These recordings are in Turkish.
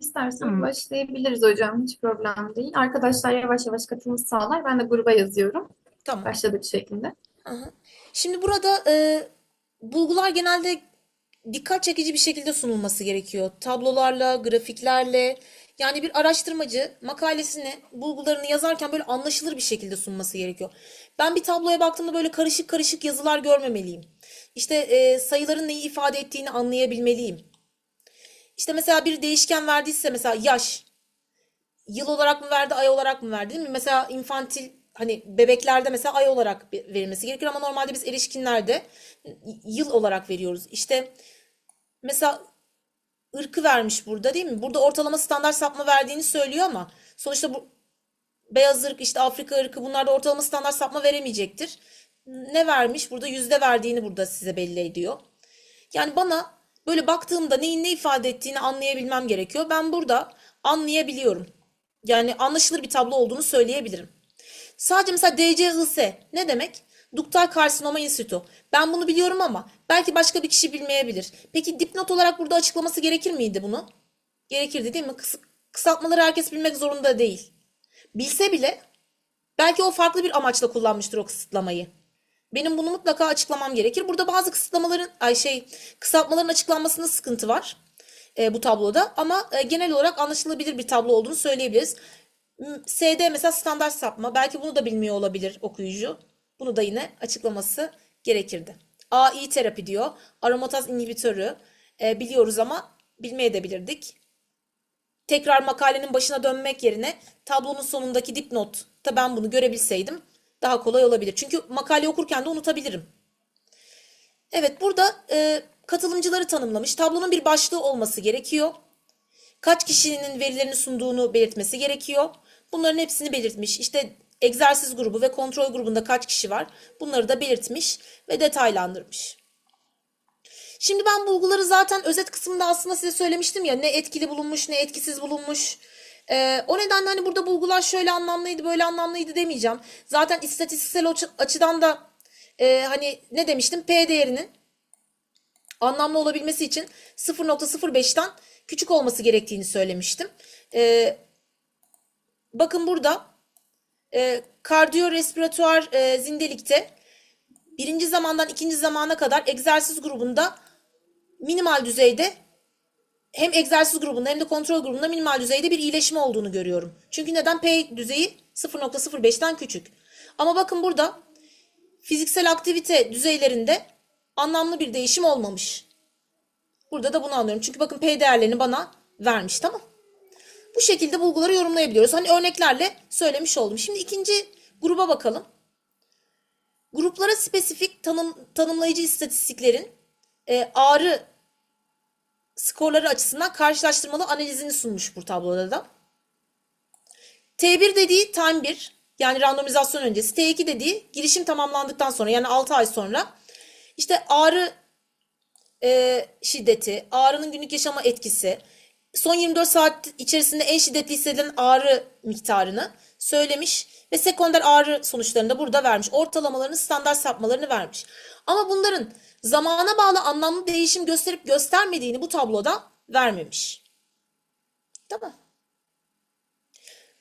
İsterseniz Tamam. başlayabiliriz hocam. Hiç problem değil. Arkadaşlar yavaş yavaş katılım sağlar. Ben de gruba yazıyorum. Tamam. Başladık şeklinde. Aha. Şimdi burada e, bulgular genelde dikkat çekici bir şekilde sunulması gerekiyor. Tablolarla, grafiklerle. Yani bir araştırmacı makalesini, bulgularını yazarken böyle anlaşılır bir şekilde sunması gerekiyor. Ben bir tabloya baktığımda böyle karışık karışık yazılar görmemeliyim. İşte e, sayıların neyi ifade ettiğini anlayabilmeliyim. İşte mesela bir değişken verdiyse mesela yaş. Yıl olarak mı verdi, ay olarak mı verdi değil mi? Mesela infantil hani bebeklerde mesela ay olarak verilmesi gerekir ama normalde biz erişkinlerde yıl olarak veriyoruz. İşte mesela ırkı vermiş burada değil mi? Burada ortalama standart sapma verdiğini söylüyor ama sonuçta bu beyaz ırk işte Afrika ırkı bunlarda ortalama standart sapma veremeyecektir. Ne vermiş? Burada yüzde verdiğini burada size belli ediyor. Yani bana böyle baktığımda neyin ne ifade ettiğini anlayabilmem gerekiyor. Ben burada anlayabiliyorum. Yani anlaşılır bir tablo olduğunu söyleyebilirim. Sadece mesela DCIS ne demek? Duktal karsinoma insitü. Ben bunu biliyorum ama belki başka bir kişi bilmeyebilir. Peki dipnot olarak burada açıklaması gerekir miydi bunu? Gerekirdi değil mi? Kıs- kısaltmaları herkes bilmek zorunda değil. Bilse bile belki o farklı bir amaçla kullanmıştır o kısıtlamayı. Benim bunu mutlaka açıklamam gerekir. Burada bazı kısıtlamaların, ay şey, kısaltmaların açıklanmasında sıkıntı var e, bu tabloda ama e, genel olarak anlaşılabilir bir tablo olduğunu söyleyebiliriz. SD mesela standart sapma. Belki bunu da bilmiyor olabilir okuyucu. Bunu da yine açıklaması gerekirdi. AI terapi diyor. Aromataz inhibitörü e, biliyoruz ama bilmeyebilirdik. Tekrar makalenin başına dönmek yerine tablonun sonundaki dipnotta ben bunu görebilseydim daha kolay olabilir. Çünkü makale okurken de unutabilirim. Evet burada e, katılımcıları tanımlamış. Tablonun bir başlığı olması gerekiyor. Kaç kişinin verilerini sunduğunu belirtmesi gerekiyor. Bunların hepsini belirtmiş. İşte egzersiz grubu ve kontrol grubunda kaç kişi var? Bunları da belirtmiş ve detaylandırmış. Şimdi ben bulguları zaten özet kısmında aslında size söylemiştim ya ne etkili bulunmuş ne etkisiz bulunmuş. Ee, o nedenle hani burada bulgular şöyle anlamlıydı böyle anlamlıydı demeyeceğim. Zaten istatistiksel açı- açıdan da e, hani ne demiştim P değerinin anlamlı olabilmesi için 0.05'ten küçük olması gerektiğini söylemiştim. Ee, bakın burada e, kardiyorespiratuar e, zindelikte birinci zamandan ikinci zamana kadar egzersiz grubunda minimal düzeyde hem egzersiz grubunda hem de kontrol grubunda minimal düzeyde bir iyileşme olduğunu görüyorum. Çünkü neden? P düzeyi 0.05'ten küçük. Ama bakın burada fiziksel aktivite düzeylerinde anlamlı bir değişim olmamış. Burada da bunu anlıyorum. Çünkü bakın P değerlerini bana vermiş tamam. Bu şekilde bulguları yorumlayabiliyoruz. Hani örneklerle söylemiş oldum. Şimdi ikinci gruba bakalım. Gruplara spesifik tanım, tanımlayıcı istatistiklerin e, ağrı skorları açısından karşılaştırmalı analizini sunmuş bu tabloda da. T1 dediği time 1 yani randomizasyon öncesi. T2 dediği girişim tamamlandıktan sonra yani 6 ay sonra işte ağrı e, şiddeti, ağrının günlük yaşama etkisi, son 24 saat içerisinde en şiddetli hissedilen ağrı miktarını söylemiş ve sekonder ağrı sonuçlarını da burada vermiş. Ortalamalarını, standart sapmalarını vermiş. Ama bunların zamana bağlı anlamlı değişim gösterip göstermediğini bu tabloda vermemiş. Tamam.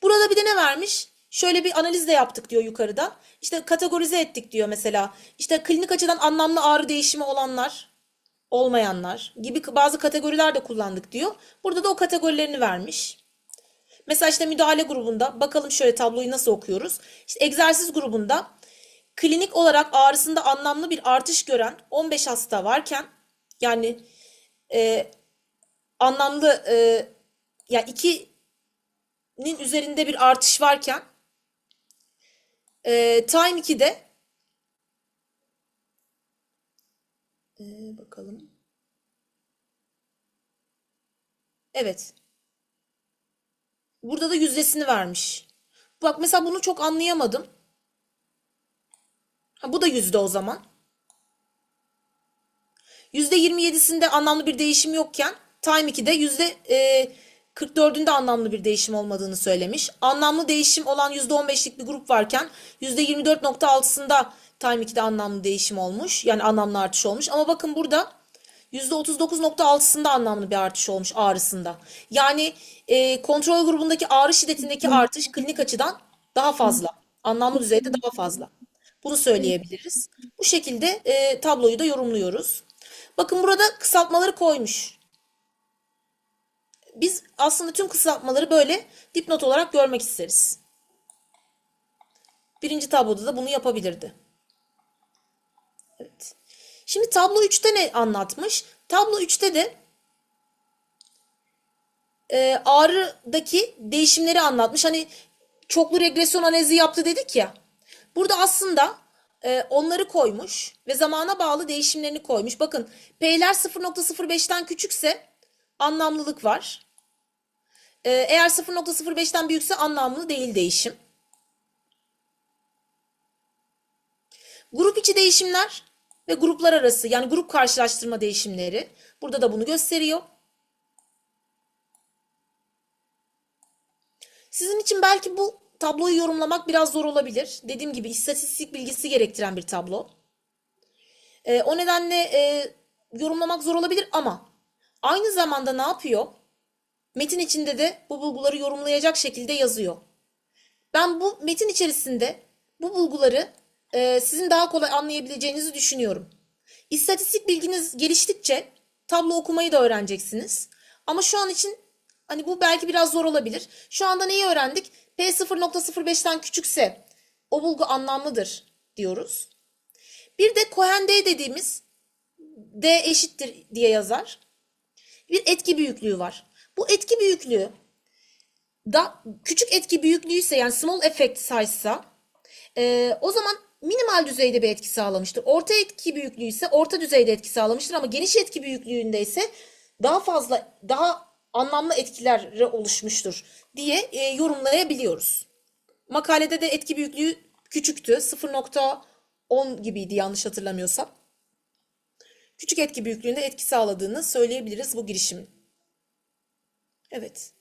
Burada bir de ne vermiş? Şöyle bir analiz de yaptık diyor yukarıda. İşte kategorize ettik diyor mesela. İşte klinik açıdan anlamlı ağrı değişimi olanlar, olmayanlar gibi bazı kategoriler de kullandık diyor. Burada da o kategorilerini vermiş. Mesela işte müdahale grubunda bakalım şöyle tabloyu nasıl okuyoruz. İşte egzersiz grubunda klinik olarak ağrısında anlamlı bir artış gören 15 hasta varken yani e, anlamlı e, yani 2'nin üzerinde bir artış varken e, time 2'de e, bakalım. Evet. Burada da yüzdesini vermiş. Bak mesela bunu çok anlayamadım. Ha, bu da yüzde o zaman. Yüzde 27'sinde anlamlı bir değişim yokken Time 2'de yüzde e, 44'ünde anlamlı bir değişim olmadığını söylemiş. Anlamlı değişim olan yüzde 15'lik bir grup varken yüzde 24.6'sında Time 2'de anlamlı değişim olmuş. Yani anlamlı artış olmuş. Ama bakın burada %39.6'sında anlamlı bir artış olmuş ağrısında. Yani e, kontrol grubundaki ağrı şiddetindeki artış klinik açıdan daha fazla. Anlamlı düzeyde daha fazla. Bunu söyleyebiliriz. Bu şekilde e, tabloyu da yorumluyoruz. Bakın burada kısaltmaları koymuş. Biz aslında tüm kısaltmaları böyle dipnot olarak görmek isteriz. Birinci tabloda da bunu yapabilirdi. Evet. Şimdi tablo 3'te ne anlatmış? Tablo 3'te de e, ağrıdaki değişimleri anlatmış. Hani çoklu regresyon analizi yaptı dedik ya. Burada aslında e, onları koymuş ve zamana bağlı değişimlerini koymuş. Bakın P'ler 0.05'ten küçükse anlamlılık var. E, eğer 0.05'ten büyükse anlamlı değil değişim. Grup içi değişimler ve gruplar arası yani grup karşılaştırma değişimleri. Burada da bunu gösteriyor. Sizin için belki bu tabloyu yorumlamak biraz zor olabilir. Dediğim gibi istatistik bilgisi gerektiren bir tablo. Ee, o nedenle e, yorumlamak zor olabilir ama aynı zamanda ne yapıyor? Metin içinde de bu bulguları yorumlayacak şekilde yazıyor. Ben bu metin içerisinde bu bulguları e, sizin daha kolay anlayabileceğinizi düşünüyorum. İstatistik bilginiz geliştikçe tablo okumayı da öğreneceksiniz. Ama şu an için hani bu belki biraz zor olabilir. Şu anda neyi öğrendik? P 0.05'ten küçükse o bulgu anlamlıdır diyoruz. Bir de Cohen-D dediğimiz D eşittir diye yazar. Bir etki büyüklüğü var. Bu etki büyüklüğü da küçük etki büyüklüğü ise yani small effect size'sa e, o zaman minimal düzeyde bir etki sağlamıştır. Orta etki büyüklüğü ise orta düzeyde etki sağlamıştır ama geniş etki büyüklüğünde ise daha fazla daha anlamlı etkiler oluşmuştur diye e, yorumlayabiliyoruz. Makalede de etki büyüklüğü küçüktü. 0.10 gibiydi yanlış hatırlamıyorsam. Küçük etki büyüklüğünde etki sağladığını söyleyebiliriz bu girişimin. Evet.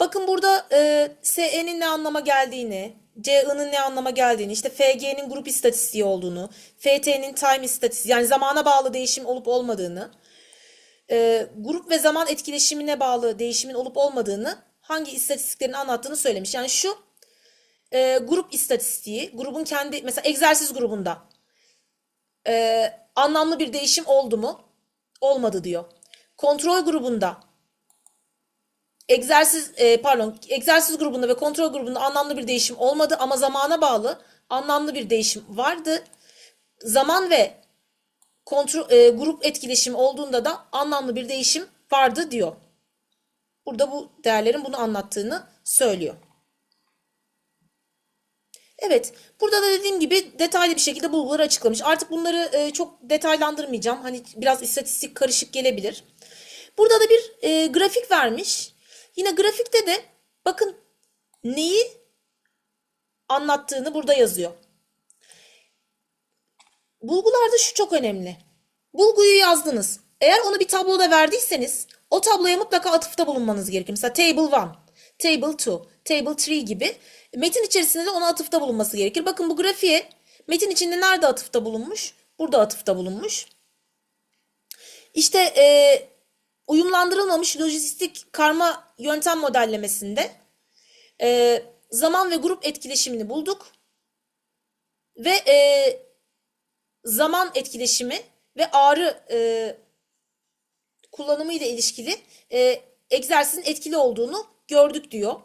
Bakın burada e, SE'nin ne anlama geldiğini, CI'nin ne anlama geldiğini, işte FG'nin grup istatistiği olduğunu, FT'nin time istatistiği yani zamana bağlı değişim olup olmadığını, e, grup ve zaman etkileşimine bağlı değişimin olup olmadığını hangi istatistiklerin anlattığını söylemiş. Yani şu e, grup istatistiği, grubun kendi mesela egzersiz grubunda e, anlamlı bir değişim oldu mu? Olmadı diyor. Kontrol grubunda egzersiz e, pardon egzersiz grubunda ve kontrol grubunda anlamlı bir değişim olmadı ama zamana bağlı anlamlı bir değişim vardı. Zaman ve kontrol e, grup etkileşimi olduğunda da anlamlı bir değişim vardı diyor. Burada bu değerlerin bunu anlattığını söylüyor. Evet, burada da dediğim gibi detaylı bir şekilde bulguları açıklamış. Artık bunları e, çok detaylandırmayacağım. Hani biraz istatistik karışık gelebilir. Burada da bir e, grafik vermiş. Yine grafikte de bakın neyi anlattığını burada yazıyor. Bulgularda şu çok önemli. Bulguyu yazdınız. Eğer onu bir tabloda verdiyseniz o tabloya mutlaka atıfta bulunmanız gerekir. Mesela table 1, table 2, table 3 gibi metin içerisinde de ona atıfta bulunması gerekir. Bakın bu grafiğe metin içinde nerede atıfta bulunmuş? Burada atıfta bulunmuş. İşte e, uyumlandırılmamış lojistik karma yöntem modellemesinde e, zaman ve grup etkileşimini bulduk. Ve e, zaman etkileşimi ve ağrı e, kullanımı ile ilişkili e, egzersizin etkili olduğunu gördük diyor.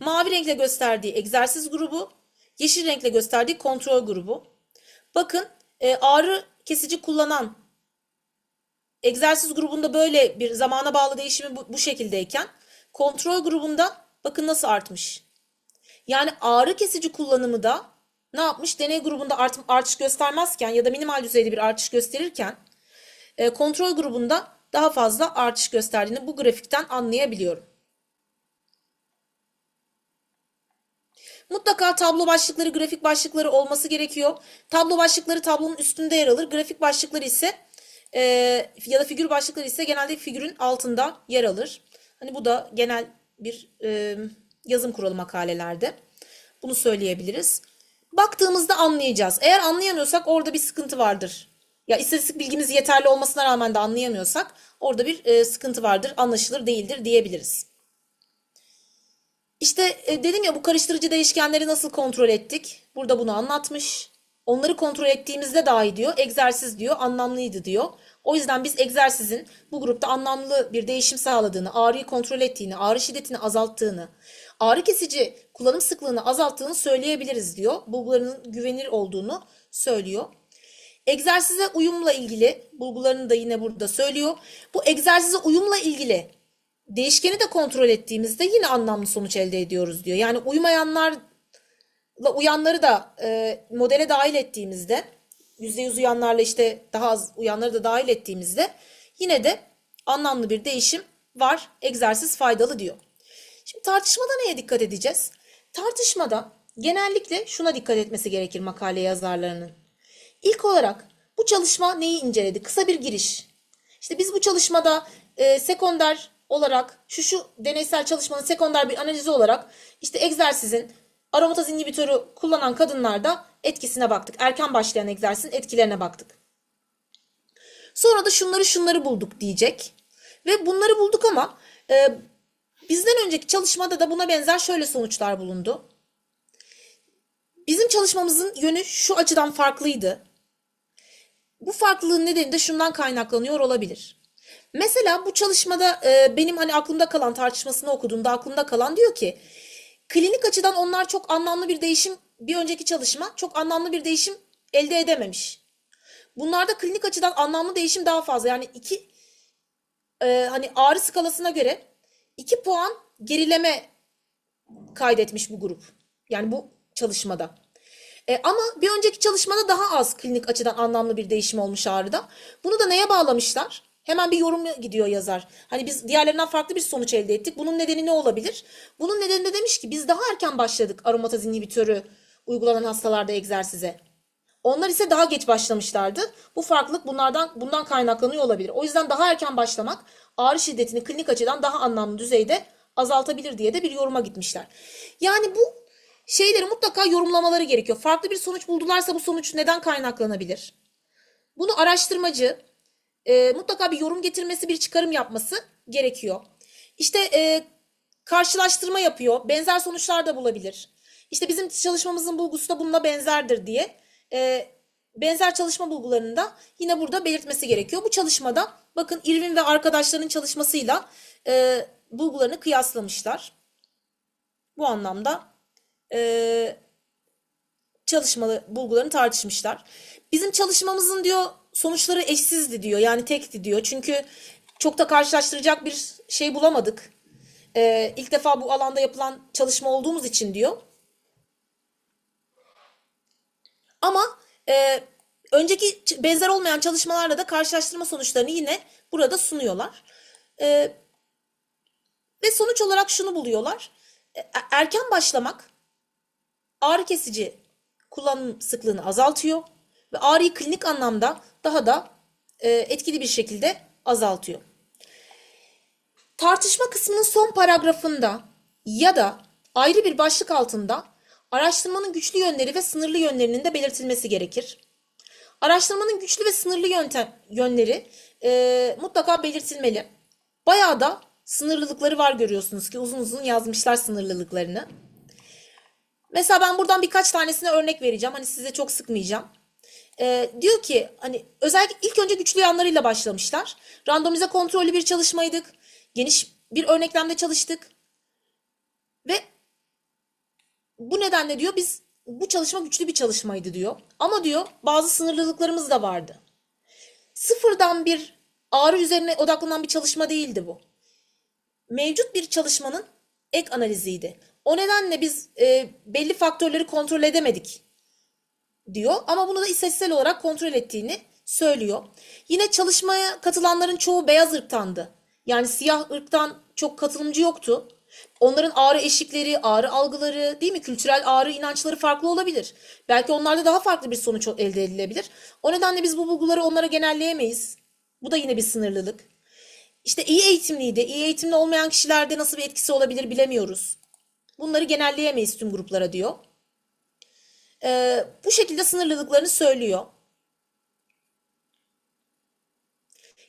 Mavi renkle gösterdiği egzersiz grubu, yeşil renkle gösterdiği kontrol grubu. Bakın e, ağrı kesici kullanan egzersiz grubunda böyle bir zamana bağlı değişimi bu, bu şekildeyken kontrol grubunda bakın nasıl artmış. Yani ağrı kesici kullanımı da ne yapmış? Deney grubunda art, artış göstermezken ya da minimal düzeyde bir artış gösterirken e, kontrol grubunda daha fazla artış gösterdiğini bu grafikten anlayabiliyorum. Mutlaka tablo başlıkları, grafik başlıkları olması gerekiyor. Tablo başlıkları tablonun üstünde yer alır. Grafik başlıkları ise e, ya da figür başlıkları ise genelde figürün altında yer alır. Hani bu da genel bir e, yazım kuralı makalelerde. Bunu söyleyebiliriz. Baktığımızda anlayacağız. Eğer anlayamıyorsak orada bir sıkıntı vardır. Ya istatistik bilgimiz yeterli olmasına rağmen de anlayamıyorsak orada bir e, sıkıntı vardır, anlaşılır değildir diyebiliriz. İşte e, dedim ya bu karıştırıcı değişkenleri nasıl kontrol ettik? Burada bunu anlatmış. Onları kontrol ettiğimizde dahi diyor egzersiz diyor anlamlıydı diyor. O yüzden biz egzersizin bu grupta anlamlı bir değişim sağladığını, ağrıyı kontrol ettiğini, ağrı şiddetini azalttığını, ağrı kesici kullanım sıklığını azalttığını söyleyebiliriz diyor. Bulgularının güvenilir olduğunu söylüyor. Egzersize uyumla ilgili bulgularını da yine burada söylüyor. Bu egzersize uyumla ilgili değişkeni de kontrol ettiğimizde yine anlamlı sonuç elde ediyoruz diyor. Yani uymayanlarla uyanları da e, modele dahil ettiğimizde %100 uyanlarla işte daha az uyanları da dahil ettiğimizde yine de anlamlı bir değişim var. Egzersiz faydalı diyor. Şimdi tartışmada neye dikkat edeceğiz? Tartışmada genellikle şuna dikkat etmesi gerekir makale yazarlarının. İlk olarak bu çalışma neyi inceledi? Kısa bir giriş. İşte biz bu çalışmada e, sekonder olarak şu şu deneysel çalışmanın sekonder bir analizi olarak işte egzersizin aromataz inhibitörü kullanan kadınlarda etkisine baktık. Erken başlayan egzersizin etkilerine baktık. Sonra da şunları şunları bulduk diyecek. Ve bunları bulduk ama e, bizden önceki çalışmada da buna benzer şöyle sonuçlar bulundu. Bizim çalışmamızın yönü şu açıdan farklıydı. Bu farklılığın nedeni de şundan kaynaklanıyor olabilir. Mesela bu çalışmada e, benim hani aklımda kalan tartışmasını okuduğumda aklımda kalan diyor ki klinik açıdan onlar çok anlamlı bir değişim bir önceki çalışma çok anlamlı bir değişim elde edememiş. Bunlarda klinik açıdan anlamlı değişim daha fazla. Yani iki e, hani ağrı skalasına göre iki puan gerileme kaydetmiş bu grup. Yani bu çalışmada. E, ama bir önceki çalışmada daha az klinik açıdan anlamlı bir değişim olmuş ağrıda. Bunu da neye bağlamışlar? Hemen bir yorum gidiyor yazar. Hani biz diğerlerinden farklı bir sonuç elde ettik. Bunun nedeni ne olabilir? Bunun nedeni de demiş ki biz daha erken başladık aromataz inhibitörü uygulanan hastalarda egzersize. Onlar ise daha geç başlamışlardı. Bu farklılık bunlardan bundan kaynaklanıyor olabilir. O yüzden daha erken başlamak ağrı şiddetini klinik açıdan daha anlamlı düzeyde azaltabilir diye de bir yoruma gitmişler. Yani bu şeyleri mutlaka yorumlamaları gerekiyor. Farklı bir sonuç buldularsa bu sonuç neden kaynaklanabilir? Bunu araştırmacı e, mutlaka bir yorum getirmesi, bir çıkarım yapması gerekiyor. İşte e, karşılaştırma yapıyor, benzer sonuçlar da bulabilir. İşte bizim çalışmamızın bulgusu da bununla benzerdir diye e, benzer çalışma bulgularını da yine burada belirtmesi gerekiyor. Bu çalışmada bakın Irvin ve arkadaşlarının çalışmasıyla e, bulgularını kıyaslamışlar. Bu anlamda e, çalışmalı bulgularını tartışmışlar. Bizim çalışmamızın diyor sonuçları eşsizdi diyor. Yani tekti diyor. Çünkü çok da karşılaştıracak bir şey bulamadık. E, ilk defa bu alanda yapılan çalışma olduğumuz için diyor. Ama e, önceki benzer olmayan çalışmalarla da karşılaştırma sonuçlarını yine burada sunuyorlar. E, ve sonuç olarak şunu buluyorlar. E, erken başlamak ağrı kesici kullanım sıklığını azaltıyor ve ağrıyı klinik anlamda daha da e, etkili bir şekilde azaltıyor. Tartışma kısmının son paragrafında ya da ayrı bir başlık altında araştırmanın güçlü yönleri ve sınırlı yönlerinin de belirtilmesi gerekir. Araştırmanın güçlü ve sınırlı yöntem, yönleri e, mutlaka belirtilmeli. Bayağı da sınırlılıkları var görüyorsunuz ki uzun uzun yazmışlar sınırlılıklarını. Mesela ben buradan birkaç tanesine örnek vereceğim. Hani size çok sıkmayacağım. Ee, diyor ki hani özellikle ilk önce güçlü yanlarıyla başlamışlar. Randomize kontrollü bir çalışmaydık. Geniş bir örneklemde çalıştık. Ve bu nedenle diyor biz bu çalışma güçlü bir çalışmaydı diyor. Ama diyor bazı sınırlılıklarımız da vardı. Sıfırdan bir ağrı üzerine odaklanan bir çalışma değildi bu. Mevcut bir çalışmanın ek analiziydi. O nedenle biz e, belli faktörleri kontrol edemedik diyor ama bunu da istatistiksel olarak kontrol ettiğini söylüyor. Yine çalışmaya katılanların çoğu beyaz ırktandı. Yani siyah ırktan çok katılımcı yoktu. Onların ağrı eşikleri, ağrı algıları, değil mi? Kültürel ağrı inançları farklı olabilir. Belki onlarda daha farklı bir sonuç elde edilebilir. O nedenle biz bu bulguları onlara genelleyemeyiz. Bu da yine bir sınırlılık. İşte iyi eğitimliydi. İyi eğitimli olmayan kişilerde nasıl bir etkisi olabilir bilemiyoruz. Bunları genelleyemeyiz tüm gruplara diyor. Ee, bu şekilde sınırlılıklarını söylüyor.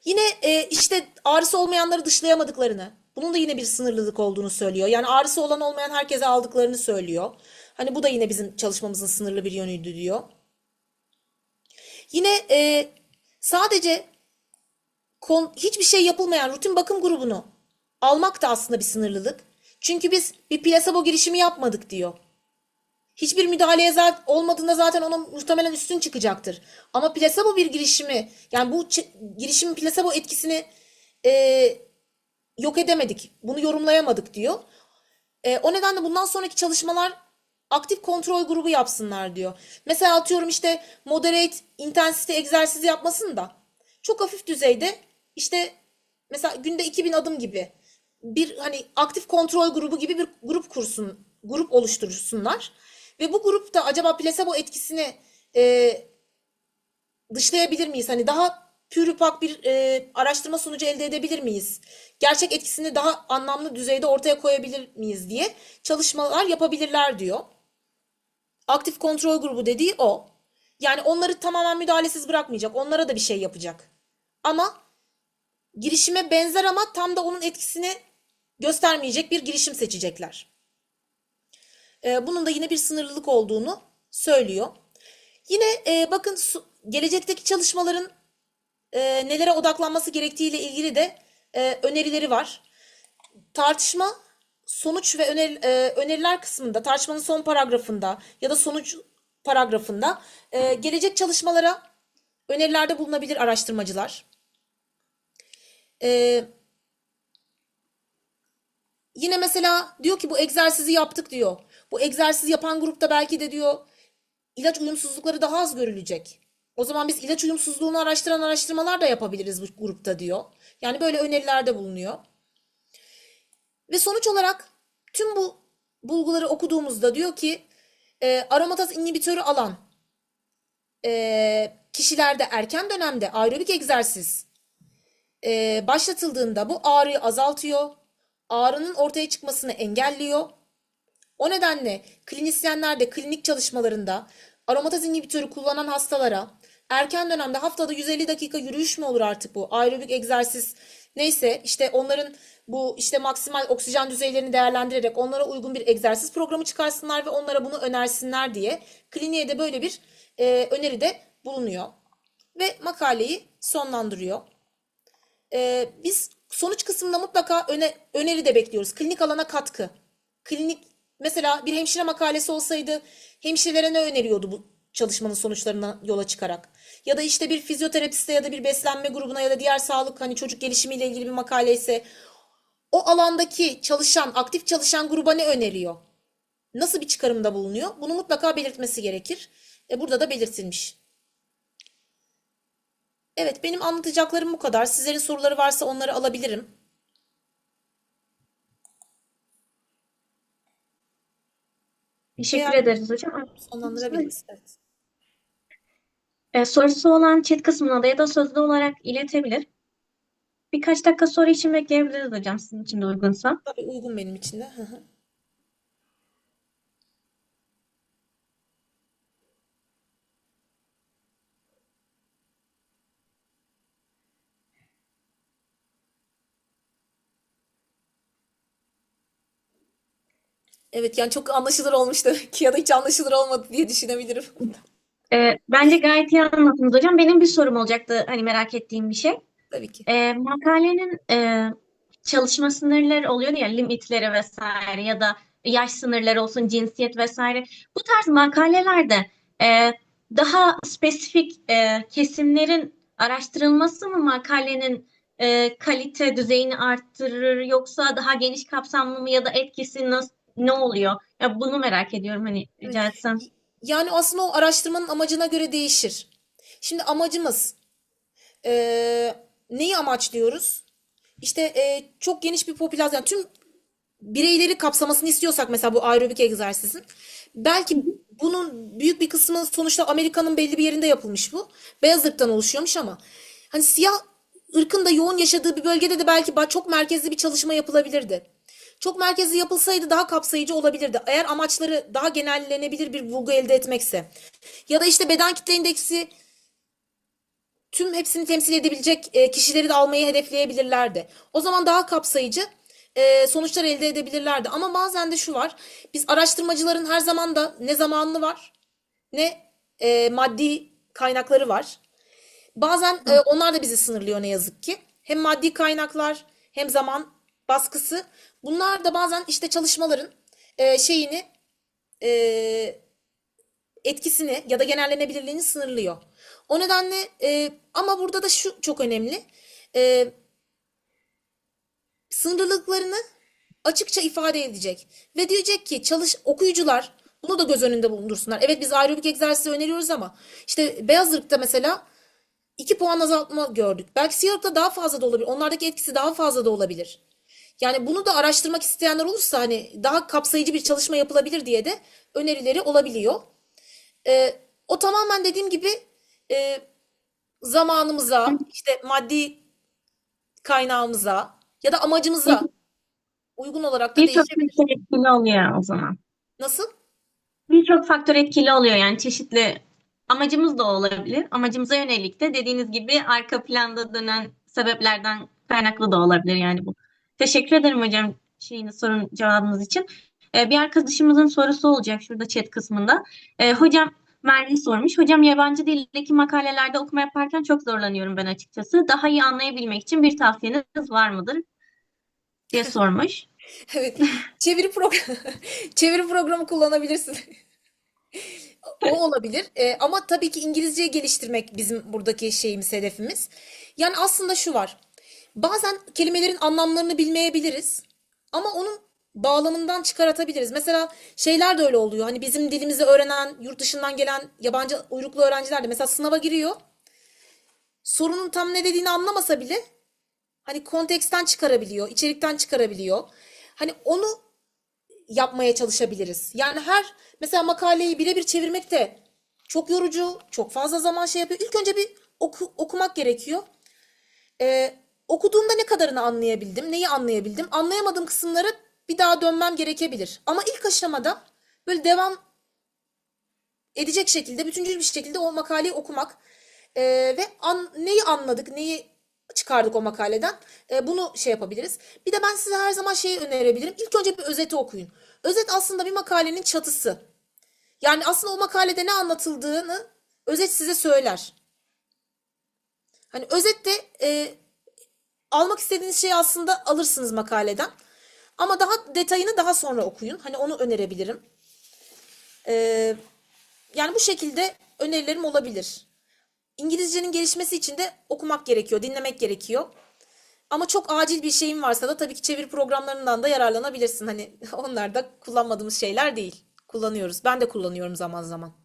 Yine e, işte ağrısı olmayanları dışlayamadıklarını, bunun da yine bir sınırlılık olduğunu söylüyor. Yani ağrısı olan olmayan herkese aldıklarını söylüyor. Hani bu da yine bizim çalışmamızın sınırlı bir yönüydü diyor. Yine e, sadece kon- hiçbir şey yapılmayan rutin bakım grubunu almak da aslında bir sınırlılık. Çünkü biz bir plasebo girişimi yapmadık diyor. Hiçbir müdahaleye zaten olmadığında zaten ona muhtemelen üstün çıkacaktır. Ama plasebo bir girişimi yani bu girişimin plasebo etkisini e, yok edemedik. Bunu yorumlayamadık diyor. E, o nedenle bundan sonraki çalışmalar aktif kontrol grubu yapsınlar diyor. Mesela atıyorum işte moderate intensity egzersizi yapmasın da çok hafif düzeyde işte mesela günde 2000 adım gibi bir hani aktif kontrol grubu gibi bir grup kursun, grup oluştursunlar. Ve bu grupta acaba plasebo etkisini e, dışlayabilir miyiz? Hani daha pürüpak bir e, araştırma sonucu elde edebilir miyiz? Gerçek etkisini daha anlamlı düzeyde ortaya koyabilir miyiz diye çalışmalar yapabilirler diyor. Aktif kontrol grubu dediği o. Yani onları tamamen müdahalesiz bırakmayacak. Onlara da bir şey yapacak. Ama girişime benzer ama tam da onun etkisini göstermeyecek bir girişim seçecekler. Ee, bunun da yine bir sınırlılık olduğunu söylüyor. Yine e, bakın gelecekteki çalışmaların e, nelere odaklanması gerektiğiyle ilgili de e, önerileri var. Tartışma sonuç ve e, öneriler kısmında, tartışmanın son paragrafında ya da sonuç paragrafında gelecek çalışmalara önerilerde bulunabilir araştırmacılar. E, Yine mesela diyor ki bu egzersizi yaptık diyor. Bu egzersizi yapan grupta belki de diyor ilaç uyumsuzlukları daha az görülecek. O zaman biz ilaç uyumsuzluğunu araştıran araştırmalar da yapabiliriz bu grupta diyor. Yani böyle önerilerde bulunuyor. Ve sonuç olarak tüm bu bulguları okuduğumuzda diyor ki e, aromataz inhibitörü alan e, kişilerde erken dönemde aerobik egzersiz e, başlatıldığında bu ağrıyı azaltıyor. Ağrının ortaya çıkmasını engelliyor. O nedenle klinisyenler de klinik çalışmalarında aromataz inhibitörü kullanan hastalara erken dönemde haftada 150 dakika yürüyüş mü olur artık bu? Aerobik egzersiz neyse işte onların bu işte maksimal oksijen düzeylerini değerlendirerek onlara uygun bir egzersiz programı çıkarsınlar ve onlara bunu önersinler diye kliniğe de böyle bir e, öneride bulunuyor. Ve makaleyi sonlandırıyor. Ee, biz sonuç kısmında mutlaka öne, öneri de bekliyoruz. Klinik alana katkı. Klinik mesela bir hemşire makalesi olsaydı hemşirelere ne öneriyordu bu çalışmanın sonuçlarına yola çıkarak? Ya da işte bir fizyoterapiste ya da bir beslenme grubuna ya da diğer sağlık hani çocuk gelişimiyle ilgili bir makale ise o alandaki çalışan, aktif çalışan gruba ne öneriyor? Nasıl bir çıkarımda bulunuyor? Bunu mutlaka belirtmesi gerekir. E, burada da belirtilmiş. Evet, benim anlatacaklarım bu kadar. Sizlerin soruları varsa onları alabilirim. Teşekkür Veya ederiz hocam. sonlandırabiliriz. Evet. E, sorusu olan chat kısmına da ya da sözlü olarak iletebilir. Birkaç dakika soru için bekleyebiliriz hocam sizin için de uygunsa. Tabii uygun benim için de. Hı hı. Evet, yani çok anlaşılır olmuş demek ki ya da hiç anlaşılır olmadı diye düşünebilirim. E, bence gayet iyi anlattınız hocam. Benim bir sorum olacaktı hani merak ettiğim bir şey. Tabii ki. E, makalenin e, çalışma sınırları oluyor ya limitleri vesaire ya da yaş sınırları olsun cinsiyet vesaire. Bu tarz makalelerde e, daha spesifik e, kesimlerin araştırılması mı makalenin e, kalite düzeyini arttırır yoksa daha geniş kapsamlı mı ya da etkisi nasıl ne oluyor? Ya bunu merak ediyorum hani rica etsem. Yani aslında o araştırmanın amacına göre değişir. Şimdi amacımız eee, neyi amaçlıyoruz? İşte eee, çok geniş bir popülasyon, yani tüm bireyleri kapsamasını istiyorsak mesela bu aerobik egzersizin belki bunun büyük bir kısmı sonuçta Amerika'nın belli bir yerinde yapılmış bu. Beyaz ırktan oluşuyormuş ama hani siyah ırkın da yoğun yaşadığı bir bölgede de belki çok merkezli bir çalışma yapılabilirdi. Çok merkezli yapılsaydı daha kapsayıcı olabilirdi. Eğer amaçları daha genellenebilir bir bulgu elde etmekse. Ya da işte beden kitle indeksi tüm hepsini temsil edebilecek e, kişileri de almayı hedefleyebilirlerdi. O zaman daha kapsayıcı e, sonuçlar elde edebilirlerdi. Ama bazen de şu var. Biz araştırmacıların her zaman da ne zamanlı var ne e, maddi kaynakları var. Bazen onlar da bizi sınırlıyor ne yazık ki. Hem maddi kaynaklar hem zaman baskısı. Bunlar da bazen işte çalışmaların e, şeyini e, etkisini ya da genellenebilirliğini sınırlıyor. O nedenle e, ama burada da şu çok önemli. E, sınırlılıklarını açıkça ifade edecek ve diyecek ki çalış okuyucular bunu da göz önünde bulundursunlar. Evet biz aerobik egzersizi öneriyoruz ama işte beyaz ırkta mesela 2 puan azaltma gördük. Belki siyah ırkta daha fazla da olabilir. Onlardaki etkisi daha fazla da olabilir. Yani bunu da araştırmak isteyenler olursa hani daha kapsayıcı bir çalışma yapılabilir diye de önerileri olabiliyor. Ee, o tamamen dediğim gibi e, zamanımıza, işte maddi kaynağımıza ya da amacımıza uygun olarak da Birçok faktör etkili oluyor o zaman. Nasıl? Birçok faktör etkili oluyor yani çeşitli amacımız da olabilir. Amacımıza yönelik de dediğiniz gibi arka planda dönen sebeplerden kaynaklı da olabilir yani bu. Teşekkür ederim hocam şeyini sorun cevabınız için. Ee, bir arkadaşımızın sorusu olacak şurada chat kısmında. Ee, hocam Merve sormuş. Hocam yabancı dildeki makalelerde okuma yaparken çok zorlanıyorum ben açıkçası. Daha iyi anlayabilmek için bir tavsiyeniz var mıdır? diye sormuş. Evet. Çeviri program çeviri programı kullanabilirsin. O olabilir. Ee, ama tabii ki İngilizceyi geliştirmek bizim buradaki şeyimiz, hedefimiz. Yani aslında şu var. Bazen kelimelerin anlamlarını bilmeyebiliriz. Ama onun bağlamından çıkartabiliriz. Mesela şeyler de öyle oluyor. Hani bizim dilimizi öğrenen, yurt dışından gelen yabancı uyruklu öğrenciler de mesela sınava giriyor. Sorunun tam ne dediğini anlamasa bile hani konteksten çıkarabiliyor, içerikten çıkarabiliyor. Hani onu yapmaya çalışabiliriz. Yani her mesela makaleyi birebir çevirmek de çok yorucu, çok fazla zaman şey yapıyor. İlk önce bir oku- okumak gerekiyor. Ee, okuduğumda ne kadarını anlayabildim, neyi anlayabildim? Anlayamadığım kısımları bir daha dönmem gerekebilir. Ama ilk aşamada böyle devam edecek şekilde, bütüncül bir şekilde o makaleyi okumak ee, ve an- neyi anladık, neyi çıkardık o makaleden. Ee, bunu şey yapabiliriz. Bir de ben size her zaman şeyi önerebilirim. İlk önce bir özeti okuyun. Özet aslında bir makalenin çatısı. Yani aslında o makalede ne anlatıldığını özet size söyler. Hani özette e, almak istediğiniz şeyi aslında alırsınız makaleden. Ama daha detayını daha sonra okuyun. Hani onu önerebilirim. Ee, yani bu şekilde önerilerim olabilir. İngilizcenin gelişmesi için de okumak gerekiyor, dinlemek gerekiyor. Ama çok acil bir şeyin varsa da tabii ki çeviri programlarından da yararlanabilirsin. Hani onlar da kullanmadığımız şeyler değil. Kullanıyoruz. Ben de kullanıyorum zaman zaman.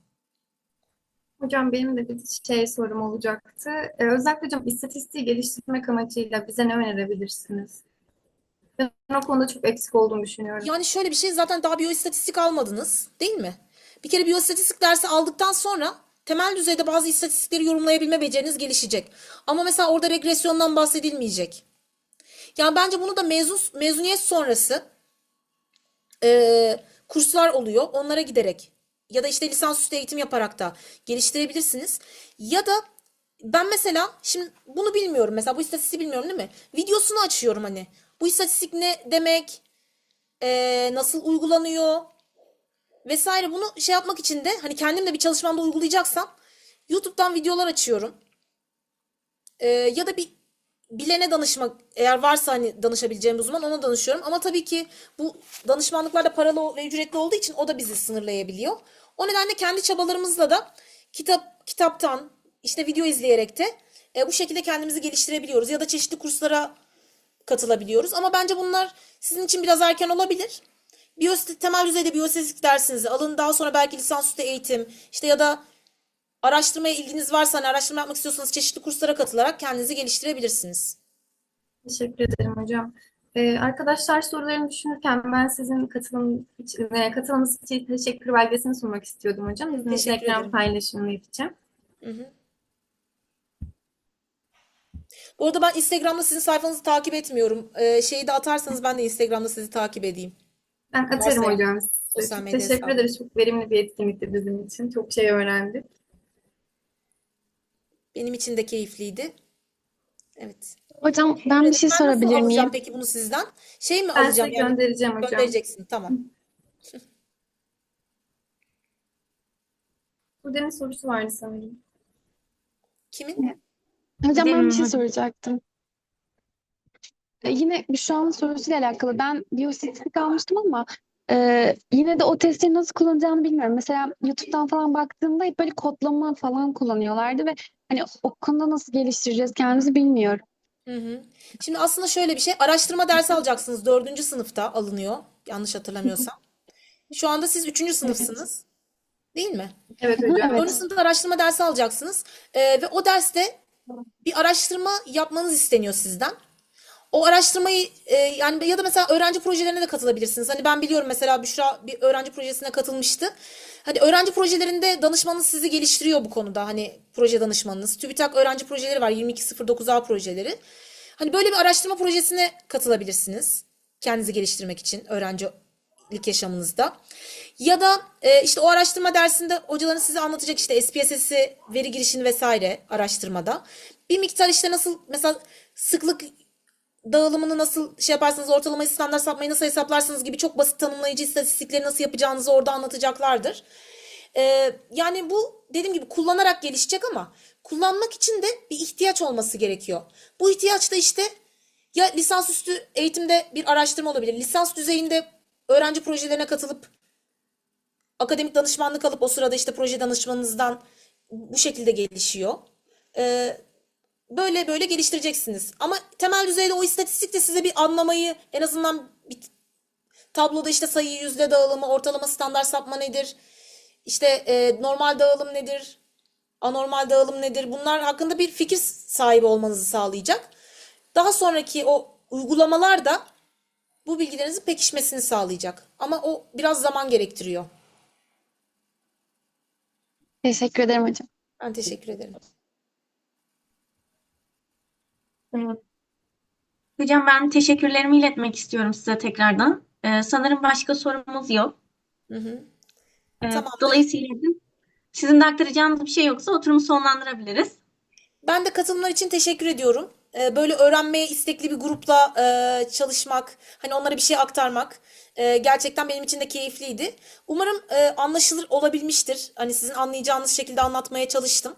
Hocam benim de bir şey sorum olacaktı. Ee, özellikle hocam istatistiği geliştirmek amacıyla bize ne önerebilirsiniz? Ben o konuda çok eksik olduğunu düşünüyorum. Yani şöyle bir şey zaten daha biyoistatistik almadınız, değil mi? Bir kere biyoistatistik dersi aldıktan sonra temel düzeyde bazı istatistikleri yorumlayabilme beceriniz gelişecek. Ama mesela orada regresyondan bahsedilmeyecek. Yani bence bunu da mezun mezuniyet sonrası e, kurslar oluyor. Onlara giderek ya da işte lisansüstü eğitim yaparak da geliştirebilirsiniz. Ya da ben mesela şimdi bunu bilmiyorum. Mesela bu istatistiği bilmiyorum değil mi? Videosunu açıyorum hani. Bu istatistik ne demek? E, nasıl uygulanıyor? Vesaire bunu şey yapmak için de hani kendim de bir çalışmamda uygulayacaksam YouTube'dan videolar açıyorum. E, ya da bir bilene danışmak eğer varsa hani danışabileceğim uzman ona danışıyorum. Ama tabii ki bu danışmanlıklar da paralı ve ücretli olduğu için o da bizi sınırlayabiliyor. O nedenle kendi çabalarımızla da kitap kitaptan işte video izleyerek de e, bu şekilde kendimizi geliştirebiliyoruz ya da çeşitli kurslara katılabiliyoruz. Ama bence bunlar sizin için biraz erken olabilir. Biyostat temel düzeyde biyostatistik dersinizi alın. Daha sonra belki lisansüstü eğitim işte ya da araştırmaya ilginiz varsa hani araştırma yapmak istiyorsanız çeşitli kurslara katılarak kendinizi geliştirebilirsiniz. Teşekkür ederim hocam. Ee, arkadaşlar sorularını düşünürken ben sizin katılım e, katılımınız için teşekkür belgesini sunmak istiyordum hocam. İzninizle Teşekkür ekran ederim. paylaşımını yapacağım. Hı hı. Bu arada ben Instagram'da sizin sayfanızı takip etmiyorum. Ee, şeyi de atarsanız ben de Instagram'da sizi takip edeyim. Ben atarım Varsa hocam. sosyal Çok medya teşekkür hesabı. ederiz. Çok verimli bir etkinlikti bizim için. Çok şey öğrendik. Benim için de keyifliydi. Evet. Hocam ben bir şey Ben nasıl sorabilir alacağım miyim? peki bunu sizden? Şey mi Ben size alacağım yani göndereceğim hocam. göndereceksin tamam. Bude'nin sorusu vardı sanırım. Kimin? Hocam ben bir şey soracaktım. E, Yine Büşra'nın sorusuyla alakalı. Ben biyostatistik almıştım ama e, yine de o testleri nasıl kullanacağını bilmiyorum. Mesela YouTube'dan falan baktığımda hep böyle kodlama falan kullanıyorlardı ve hani o konuda nasıl geliştireceğiz kendimizi bilmiyorum. Hı hı. Şimdi aslında şöyle bir şey, araştırma dersi alacaksınız. Dördüncü sınıfta alınıyor, yanlış hatırlamıyorsam. Şu anda siz üçüncü sınıfsınız, değil mi? Evet hocam. evet. Dördüncü sınıfta araştırma dersi alacaksınız. Ee, ve o derste bir araştırma yapmanız isteniyor sizden. O araştırmayı e, yani ya da mesela öğrenci projelerine de katılabilirsiniz. Hani ben biliyorum mesela Büşra bir öğrenci projesine katılmıştı. Hani öğrenci projelerinde danışmanınız sizi geliştiriyor bu konuda. Hani proje danışmanınız. TÜBİTAK öğrenci projeleri var. 2209A projeleri. Hani böyle bir araştırma projesine katılabilirsiniz. Kendinizi geliştirmek için öğrencilik yaşamınızda. Ya da e, işte o araştırma dersinde hocaların size anlatacak işte SPSS'i, veri girişini vesaire araştırmada. Bir miktar işte nasıl mesela sıklık dağılımını nasıl şey yaparsınız, ortalamayı, standart sapmayı nasıl hesaplarsınız gibi çok basit tanımlayıcı istatistikleri nasıl yapacağınızı orada anlatacaklardır. Ee, yani bu dediğim gibi kullanarak gelişecek ama kullanmak için de bir ihtiyaç olması gerekiyor. Bu ihtiyaç da işte ya lisansüstü eğitimde bir araştırma olabilir. Lisans düzeyinde öğrenci projelerine katılıp akademik danışmanlık alıp o sırada işte proje danışmanınızdan bu şekilde gelişiyor. Ee, böyle böyle geliştireceksiniz. Ama temel düzeyde o istatistik de size bir anlamayı en azından bir tabloda işte sayı yüzde dağılımı, ortalama standart sapma nedir? İşte e, normal dağılım nedir? Anormal dağılım nedir? Bunlar hakkında bir fikir sahibi olmanızı sağlayacak. Daha sonraki o uygulamalar da bu bilgilerinizin pekişmesini sağlayacak. Ama o biraz zaman gerektiriyor. Teşekkür ederim hocam. Ben teşekkür ederim. Evet. Hocam ben teşekkürlerimi iletmek istiyorum size tekrardan. Ee, sanırım başka sorumuz yok. Hı hı. Ee, Tamamdır. dolayısıyla sizin de aktaracağınız bir şey yoksa oturumu sonlandırabiliriz. Ben de katılımlar için teşekkür ediyorum. Ee, Böyle öğrenmeye istekli bir grupla e, çalışmak, hani onlara bir şey aktarmak e, gerçekten benim için de keyifliydi. Umarım e, anlaşılır olabilmiştir. Hani sizin anlayacağınız şekilde anlatmaya çalıştım.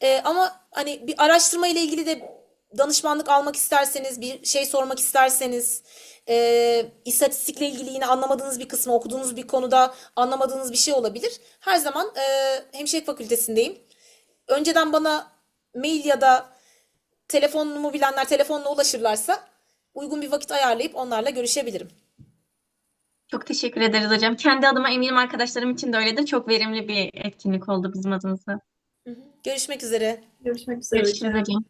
E, ama hani bir araştırma ile ilgili de danışmanlık almak isterseniz, bir şey sormak isterseniz, e, istatistikle ilgili yine anlamadığınız bir kısmı, okuduğunuz bir konuda anlamadığınız bir şey olabilir. Her zaman e, hemşirelik fakültesindeyim. Önceden bana mail ya da telefonumu bilenler telefonla ulaşırlarsa uygun bir vakit ayarlayıp onlarla görüşebilirim. Çok teşekkür ederiz hocam. Kendi adıma eminim arkadaşlarım için de öyledir. Çok verimli bir etkinlik oldu bizim adımıza. Görüşmek üzere. Görüşmek üzere Görüşürüz hocam.